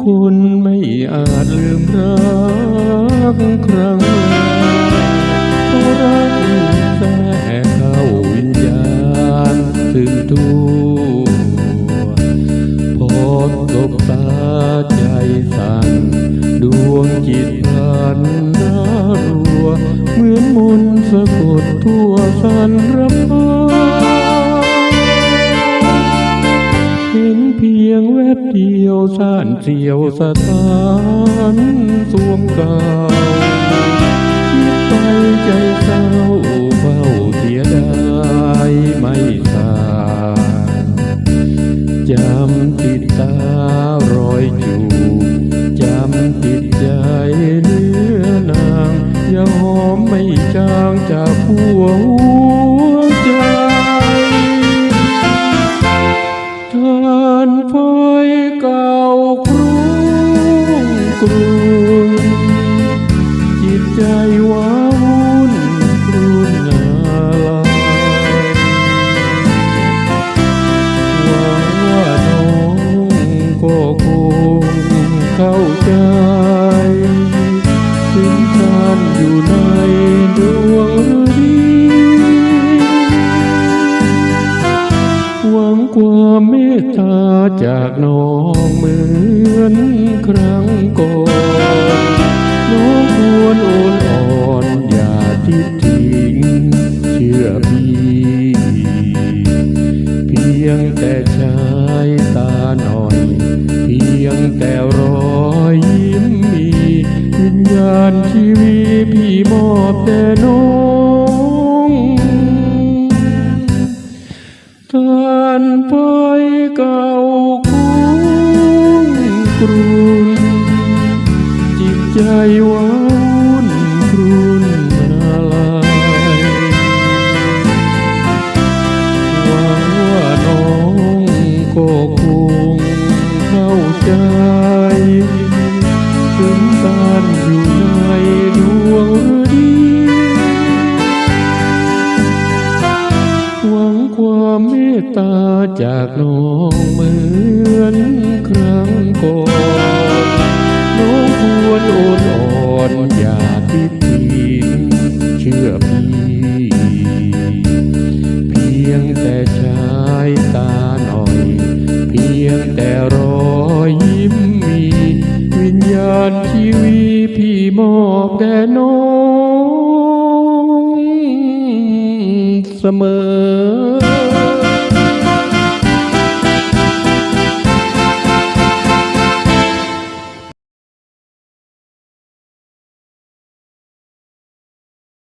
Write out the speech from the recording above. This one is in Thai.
ายทุกคนไม่อาจลืมรักครั้งแรกเพราะรักแทรกเข้าวิญญาณถึงตัวพอตบตาใจสั่นดวงจิตพันนารัว เหมือนมนสะกดทั่วสันรพา เพียงแวบเดียวสานเสียวสถานสวมกาวคิดไปใจเศร้าเฝ้าเสียดายไม่สางจำติดตารอยจูบจำติดใจเนื้อนางยังหอมไม่จางจากหัวานไฟเก่าครุ่งกรุงจิตใจว้าวุ่นครุ่นนาลายหวังว่าน้องก็คงเข้าใจ ตาจากน้องเหมือนครั้งก่อนน้องควรโอนอ่อนอย่าทิดทิ้งเชื่อพี่ เพียงแต่ชายตาหน่อย เพียงแต่รอยยิ้มมีวิญญาณชีวิตพี่มอบแต่ ใจว้านครุนนาลายหวังว่าน้องก็คงเข้าใจถึงการอยู่ในดวงดีหวังความเมตตาจากน้องเหมือนครั้ง พียงแต่รอยยิ้มมี วิญญาณชีวีพี่มอบแด่น้องเสมอ